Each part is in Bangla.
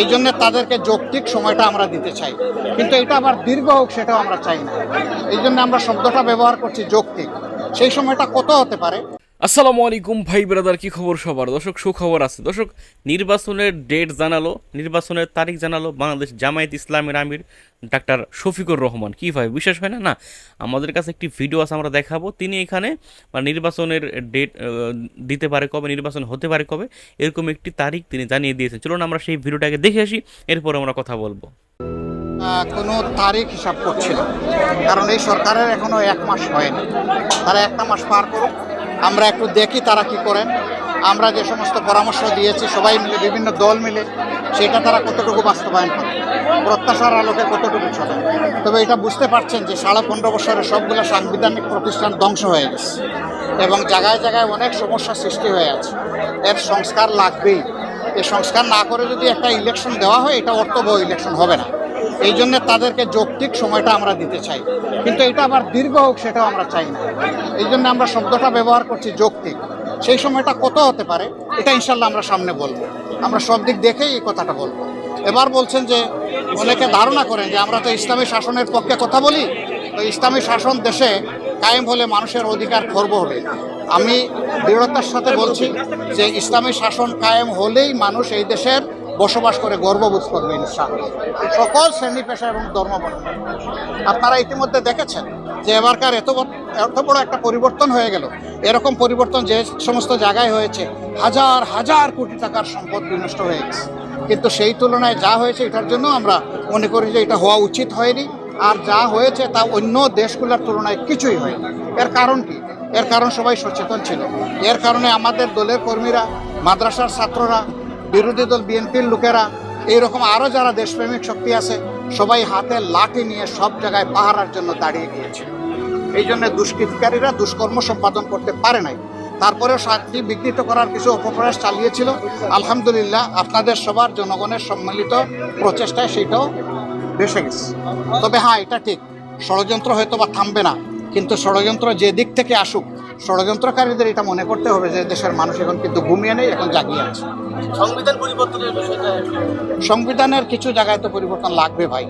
এই জন্য তাদেরকে যৌক্তিক সময়টা আমরা দিতে চাই। কিন্তু এটা আবার দীর্ঘ হোক, সেটাও আমরা চাই না। এই জন্য আমরা শব্দটা ব্যবহার করছি যৌক্তিক। সেই সময়টা কত হতে পারে? আসসালামু আলাইকুম ভাই ব্রাদার, কি খবর সবার? দর্শক, সুখবর আছে। দর্শক, নির্বাচনের ডেট জানালো, নির্বাচনের তারিখ জানালো বাংলাদেশ জামায়াত ইসলামের আমির ডাক্তার শফিকুর রহমান। কি ভাই বিশ্বাস হয় না? না, আমাদের কাছে একটি ভিডিও আছে, আমরা দেখাবো। তিনি এখানে মানে নির্বাচনের ডেট দিতে পারে কবে, নির্বাচন হতে পারে কবে, এরকম একটি তারিখ তিনি জানিয়ে দিয়েছেন। চলুন আমরা সেই ভিডিওটাকে দেখে আসি, এরপর আমরা কথা বলব। কোনো তারিখ হিসাব করছি না, কারণ এই সরকারের এখনও এক মাস হয়নি। তারা একটা মাস পার করুক আমরা একটু দেখি তারা কি করেন। আমরা যে সমস্ত পরামর্শ দিয়েছি, সবাই মিলে, বিভিন্ন দল মিলে, সেটা তারা কতটুকু বাস্তবায়ন করে প্রত্যাশার আলোকে কতটুকু চলে তবে এটা বুঝতে পারছেন যে সাড়ে পনেরো বছরের সবগুলো সাংবিধানিক প্রতিষ্ঠান ধ্বংস হয়ে গেছে এবং জায়গায় জায়গায় অনেক সমস্যা সৃষ্টি হয়ে আছে। এর সংস্কার লাগবেই। এ সংস্কার না করে যদি একটা ইলেকশন দেওয়া হয়, এটা অর্থবহ ইলেকশন হবে না। এই জন্য তাদেরকে যৌক্তিক সময়টা আমরা দিতে চাই। কিন্তু এটা আবার দীর্ঘ হোক, সেটাও আমরা চাই না। এই জন্য আমরা শব্দটা ব্যবহার করছি যৌক্তিক। সেই সময়টা কত হতে পারে, এটা ইনশাল্লাহ আমরা সামনে বলব। আমরা সব দিক দেখেই এই কথাটা বলব। এবার বলছেন যে, অনেকে ধারণা করেন যে, আমরা তো ইসলামী শাসনের পক্ষে কথা বলি। তো ইসলামী শাসন দেশে কায়েম হলে মানুষের অধিকার খর্ব হবে। আমি দৃঢ়তার সাথে বলছি যে, ইসলামী শাসন কায়েম হলেই মানুষ এই দেশের বসবাস করে গর্ববোধ করবে ইনশাআল্লাহ। সকল শ্রেণি পেশা এবং ধর্ম আপনারা ইতিমধ্যে দেখেছেন যে এবারকার এত এত বড় একটা পরিবর্তন হয়ে গেল। এরকম পরিবর্তন যে সমস্ত জায়গায় হয়েছে, হাজার হাজার কোটি টাকার সম্পদ বিনষ্ট হয়ে গেছে। কিন্তু সেই তুলনায় যা হয়েছে এটার জন্য আমরা মনে করি যে এটা হওয়া উচিত হয়নি। আর যা হয়েছে তা অন্য দেশগুলোর তুলনায় কিছুই হয়নি। এর কারণ কি? এর কারণ সবাই সচেতন ছিল। এর কারণে আমাদের দলের কর্মীরা, মাদ্রাসার ছাত্ররা বিরোধী দল, বিএনপির লোকেরা, এইরকম আরও যারা দেশপ্রেমিক শক্তি আছে, সবাই হাতে লাঠি নিয়ে সব জায়গায় পাহারার জন্য দাঁড়িয়ে গিয়েছিল। এই জন্য দুষ্কৃতিকারীরা দুষ্কর্ম সম্পাদন করতে পারে নাই। তারপরেও শান্তি বিঘ্নিত করার কিছু অপপ্রয়াস চালিয়েছিল। আলহামদুলিল্লাহ, আপনাদের সবার জনগণের সম্মিলিত প্রচেষ্টায় সেটাও ভেসে গেছে। তবে হ্যাঁ এটা ঠিক। ষড়যন্ত্র হয়তো বা থামবে না। কিন্তু ষড়যন্ত্র যে দিক থেকে আসুক ষড়যন্ত্রকারীদের এটা মনে করতে হবে যে দেশের মানুষ এখন কিন্তু ঘুমিয়ে নেই এখন জাগিয়ে আছে। সংবিধান পরিবর্তনের বিষয়টা? সংবিধানের কিছু জায়গায় তো পরিবর্তন লাগবে ভাই।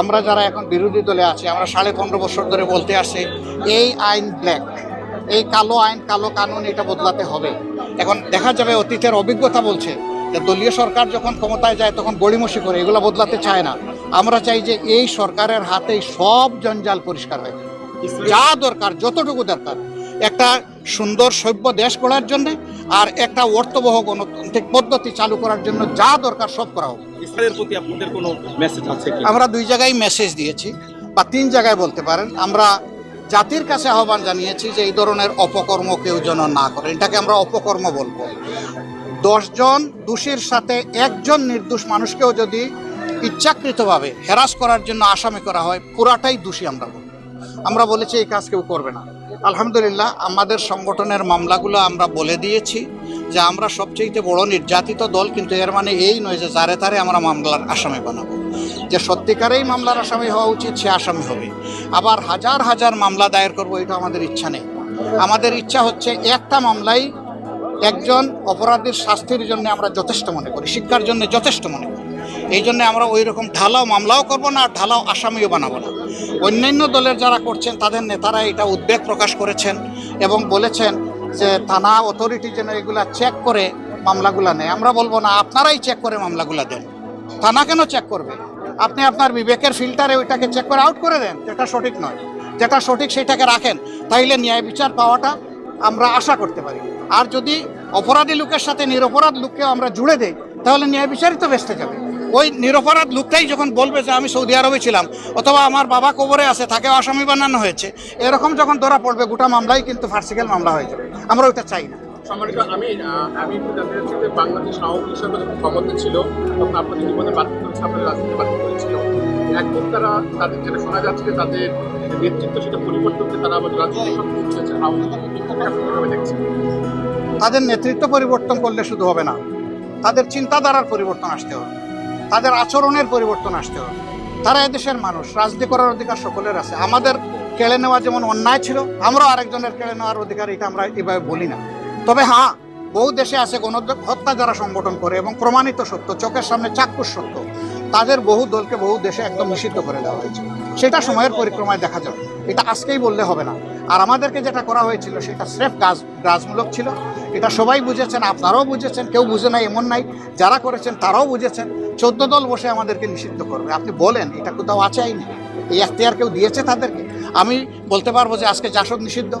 আমরা যারা এখন বিরোধী দলে আছি আমরা সাড়ে পনেরো বছর ধরে বলতে আসছি এই আইন ব্ল্যাক এই কালো আইন কালো কানুন এটা বদলাতে হবে। এখন দেখা যাবে অতীতের অভিজ্ঞতা বলছে যে দলীয় সরকার যখন ক্ষমতায় যায় তখন গড়িমসি করে এগুলো বদলাতে চায় না। আমরা চাই যে এই সরকারের হাতেই সব জঞ্জাল পরিষ্কার হয়ে। যা দরকার যতটুকু দরকার। একটা সুন্দর সভ্য দেশ গড়ার জন্য আর একটা অর্থবহ গণতান্ত্রিক পদ্ধতি চালু করার জন্য যা দরকার সব করা হোক। ইসরায়েলের প্রতি আপনাদের কোনো মেসেজ আছে আমরা দুই জায়গায় মেসেজ দিয়েছি বা তিন জায়গায় বলতে পারেন। আমরা জাতির কাছে আহ্বান জানিয়েছি যে এই ধরনের অপকর্ম কেউ যেন না করে। এটাকে আমরা অপকর্ম বলব। দশজন দোষীর সাথে একজন নির্দোষ মানুষকেও যদি ইচ্ছাকৃতভাবে হেরাস করার জন্য আসামি করা হয় পুরাটাই দোষী আমরা বলব। আমরা বলেছি এই কাজ কেউ করবে না। আলহামদুলিল্লাহ, আমাদের সংগঠনের মামলাগুলো আমরা বলে দিয়েছি যে আমরা সবচেয়ে বড় নির্যাতিত দল, কিন্তু এর মানে এই নয় যে যারে তারে আমরা মামলার আসামি বানাবো। যে সত্যিকারেই মামলার আসামি হওয়া উচিত, সে আসামি হবে। আবার হাজার হাজার মামলা দায়ের করব, এটা আমাদের ইচ্ছা নেই। আমাদের ইচ্ছা হচ্ছে একটা মামলাই একজন অপরাধীর শাস্তির জন্য আমরা যথেষ্ট মনে করি, শিক্ষার জন্য যথেষ্ট মনে করি। এই জন্য আমরা ওই রকম ঢালাও মামলাও করব না আর ঢালাও আসামিও বানাবো না। অন্যান্য দলের যারা করছেন, তাদের নেতারা এটা উদ্বেগ প্রকাশ করেছেন এবং বলেছেন যে থানা অথরিটি যেন এগুলা চেক করে মামলাগুলা নেয়। আমরা বলব না, আপনারাই চেক করে মামলাগুলা দেন। থানা কেন চেক করবে? আপনি আপনার বিবেকের ফিল্টারে ওইটাকে চেক করে আউট করে দেন, যেটা সঠিক নয়। যেটা সঠিক সেটাকে রাখেন, তাইলে ন্যায় বিচার পাওয়াটা আমরা আশা করতে পারি। আর যদি অপরাধী লোকের সাথে নিরপরাধ লোককেও আমরা জুড়ে দেই, তাহলে ন্যায় বিচারই তো বেসতে যাবে। ওই নিরপরাধ লোকটাই যখন বলবে যে আমি সৌদি আরবে ছিলাম অথবা আমার বাবা কবরে আছে তাকে আসামি বানানো হয়েছে এরকম যখন ধরা পড়বে গোটা মামলাই কিন্তু ফার্সিক্যাল মামলা হয়ে যাবে। আমরা ওইটা চাই না। সম্মানিত আমি আমি একটু জানতে চাচ্ছি যে বাংলাদেশ আওয়ামী হিসাবে যখন ক্ষমতা ছিল তখন আপনাদের জীবনে বাধ্য করেছে আপনাদের রাজনীতি বাধ্য করেছিল এখন তারা তাদের যেটা শোনা যাচ্ছে যে তাদের নেতৃত্ব সেটা পরিবর্তন করে তারা আবার রাজনীতি করতে চলেছে আওয়ামী লীগকে আপনি কীভাবে দেখছেন? তাদের নেতৃত্ব পরিবর্তন করলে শুধু হবে না তাদের চিন্তাধারার পরিবর্তন আসতে হবে। তাদের আচরণের পরিবর্তন আসতে হবে। তারা এদেশের মানুষ, রাজনীতি করার অধিকার সকলের আছে। আমাদের কেড়ে নেওয়া যেমন অন্যায় ছিল, আমরাও আরেকজনের কেড়ে নেওয়ার অধিকার এটা আমরা এভাবে বলি না। তবে হ্যাঁ বহু দেশে আছে গণ হত্যা যারা সংগঠন করে এবং প্রমাণিত সত্য, চোখের সামনে চাক্ষুষ সত্য। তাদের বহু দলকে বহু দেশে একদম নিষিদ্ধ করে দেওয়া হয়েছে। সেটা সময়ের পরিক্রমায় দেখা যাবে। এটা আজকেই বললে হবে না। আর আমাদেরকে যেটা করা হয়েছিল, সেটা স্রেফ গাছ গাছমূলক ছিল। এটা সবাই বুঝেছেন, আপনারাও বুঝেছেন, কেউ বুঝে নাই, এমন নাই। যারা করেছেন, তারাও বুঝেছেন। চোদ্দ দল বসে আমাদেরকে নিষিদ্ধ করবে। আপনি বলেন, এটা কোথাও আছে আইনি? এই এখতিয়ার কেউ দিয়েছে তাদেরকে? আমি বলতে পারব যে আজকে জাসদ নিষিদ্ধ।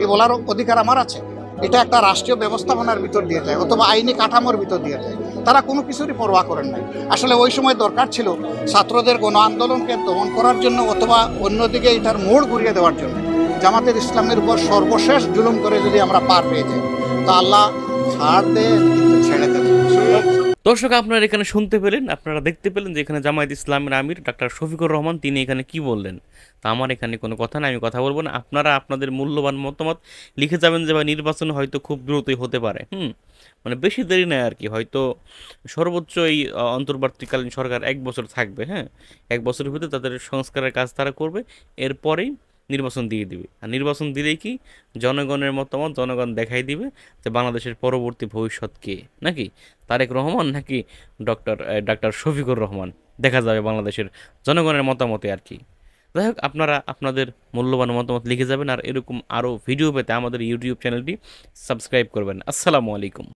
এ বলার অধিকার আমার আছে। এটা একটা রাষ্ট্রীয় ব্যবস্থাপনার ভিতর দিয়ে যায়, অথবা আইনি কাঠামোর ভিতর দিয়ে যায়। তারা কোনো কিছুরই পরোয়া করেন নাই। আসলে ওই সময় দরকার ছিল ছাত্রদের গণ আন্দোলনকে দমন করার জন্য অথবা অন্যদিকে এটার মোড় ঘুরিয়ে দেওয়ার জন্য। জামাতের ইসলামের উপর সর্বশেষ জুলুম করে যদি আমরা পার পেয়ে যাই, তা আল্লাহ ছাড় দেন দর্শক, আপনারা এখানে শুনতে পেলেন, আপনারা দেখতে পেলেন যে এখানে জামায়াত ইসলামের আমির ডাক্তার শফিকুর রহমান, তিনি এখানে কি বললেন? তা আমার এখানে কোনো কথা নাই, আমি কথা বলব না। আপনারা আপনাদের মূল্যবান মতামত লিখে যাবেন যে বা নির্বাচন হয়তো খুব দ্রুতই হতে পারে। হুম মানে বেশি দেরি নেই আর কি। হয়তো সর্বোচ্চ এই অন্তর্বর্তীকালীন সরকার এক বছর থাকবে হ্যাঁ? এক বছরের ভিতরে তাদের সংস্কারের কাজ তারা করবে। এরপরেই নির্বাচন দিয়ে দিবে। আর নির্বাচন দিলেই কি? জনগণের মতামত জনগণ দেখাই দিবে যে বাংলাদেশের পরবর্তী ভবিষ্যৎ কে। নাকি তারেক রহমান নাকি ডক্টর ডাক্তার শফিকুর রহমান? দেখা যাবে বাংলাদেশের জনগণের মতামতে আর কি। যাই হোক, আপনারা আপনাদের মূল্যবান মতামত লিখে যাবেন আর এরকম আরও ভিডিও পেতে আমাদের ইউটিউব চ্যানেলটি সাবস্ক্রাইব করবেন। আসসালামু আলাইকুম।